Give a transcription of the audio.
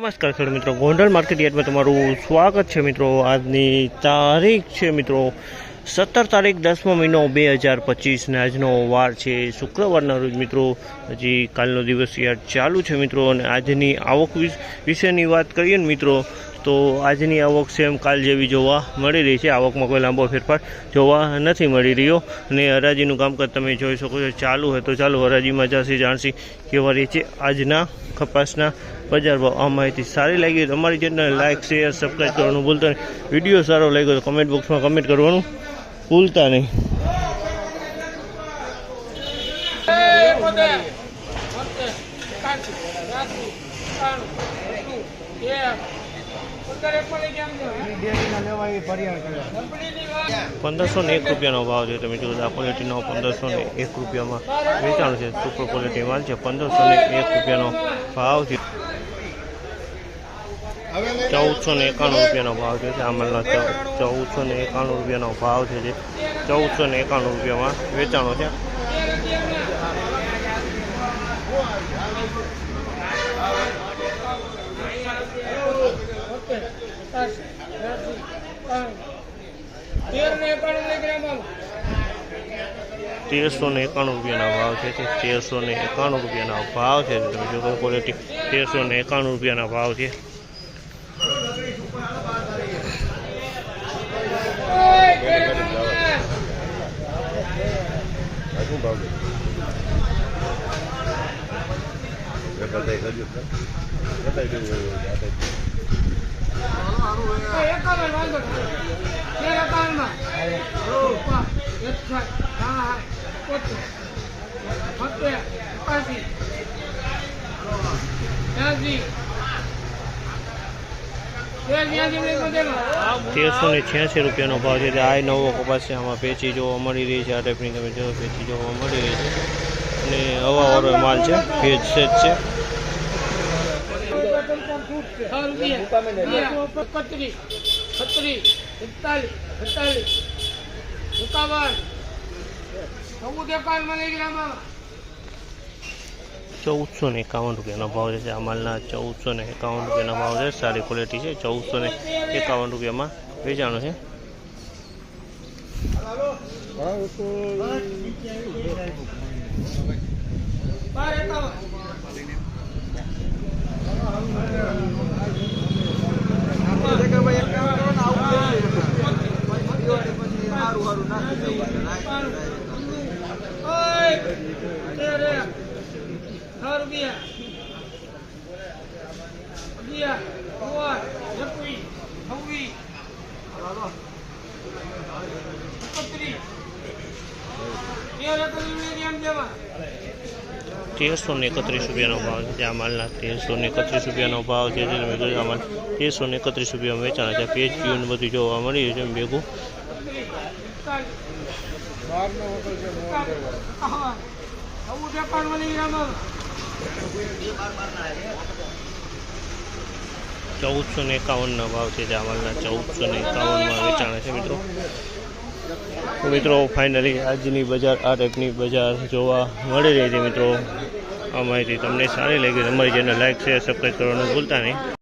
નમસ્કાર ખેડૂત મિત્રો. ગોંડલ માર્કેટ યાર્ડમાં તમારું સ્વાગત છે મિત્રો. આજની તારીખ છે મિત્રો સત્તર તારીખ દસમો મહિનો બે હજાર પચીસને આજનો વાર છે. શુક્રવારના રોજ મિત્રો હજી કાલનો દિવસ યાર ચાલુ છે મિત્રો. અને આજની આવક વિશ- વિશેની વાત કરીએ ને મિત્રો તો આજની આવક સેમ કાલ જેવી જોવા મળી રહી છે. આવકમાં કોઈ લાંબો ફેરફાર જોવા નથી મળી રહ્યો. અને હરાજીનું કામકાજ તમે જોઈ શકો છો, ચાલુ હોય તો ચાલુ. હરાજીમાં જશે જાણસી કેવા રહી છે આજના કપાસના બજાર ભાવ. આ માહિતી સારી લાગી હોય અમારી ચેનલ લાઇક શેર સબસ્ક્રાઈબ કરવાનું ભૂલતા નહીં. વીડિયો સારો લાગ્યો તો કમેન્ટ બોક્સમાં કમેન્ટ કરવાનું ભૂલતા નહીં. પંદરસો ને એક રૂપિયાનો ભાવ છે. તમે જુઓ, આ ક્વોલિટીનો પંદરસો ને એક રૂપિયામાં વેચાણ છે. સુપર ક્વોલિટી માલ છે. પંદરસો ને એક રૂપિયાનો ભાવ છે. ચૌદસો ને એકાણું રૂપિયાનો ભાવ છે. આ માલનો ચૌદસો ને એકાણું રૂપિયાનો ભાવ છે. જે ચૌદસો ને એકાણું રૂપિયામાં વેચાણો છે. તેરસો ને એકાણું રૂપિયાના ભાવ છે તે તેરસો ને એકાણું રૂપિયાના ભાવ છે. તમે જો ક્વોલિટી તેરસો ને એકાણું રૂપિયાના ભાવ છે. તેરસો ને છ્યાસી રૂપિયાનો ભાવ છે. તે આ નવો કપાસ છે. આમાં પેચી જોવા મળી રહી છે. આ ટાઈપની તમે જો પેચી જોવા મળી રહી છે. અને હવાવાળો માલ છે. ભેજ સેજ છે. છત્રીસ છત્રીસ એકતાલીસ એકાવન ચૌદ ચૌદસો ને એકાવન રૂપિયાનો ભાવ છે આ માલના ચૌદસો ને એકાવન રૂપિયાનો ભાવ છે. સારી ક્વોલિટી છે. ચૌદસો ને એકાવન રૂપિયામાં વેચાણો છે. બાર એકાવન ઓય તેરે છ રૂપિયા અગિયાર બાર એકવીસ છવ્વીસ એકત્રીસ તેર એકત્રીસ એમ જવા તેરસો ને એકત્રીસ રૂપિયાનો ભાવ છે આ માલના તેરસો ને એકત્રીસ રૂપિયાનો ભાવ છે જે તમે તેરસો ને એકત્રીસ રૂપિયામાં વેચાણ છે. પેજ ક્યુન બધું જોવા મળી રહ્યું છે ભેગું ચૌદ એકાવન ચૌદસો ને એકાવનના ભાવ છે જામલના ચૌદસો ને એકાવનમાં વેચાણ છે મિત્રો. મિત્રો ફાઇનલી આજની બજાર, આ ટાઈપની બજાર જોવા મળી રહી છે મિત્રો. આ માહિતી તમને સારી લાગી અમારી ચેનલ લાઈક શેર સબસ્ક્રાઈબ કરવાનું ભૂલતા નહીં.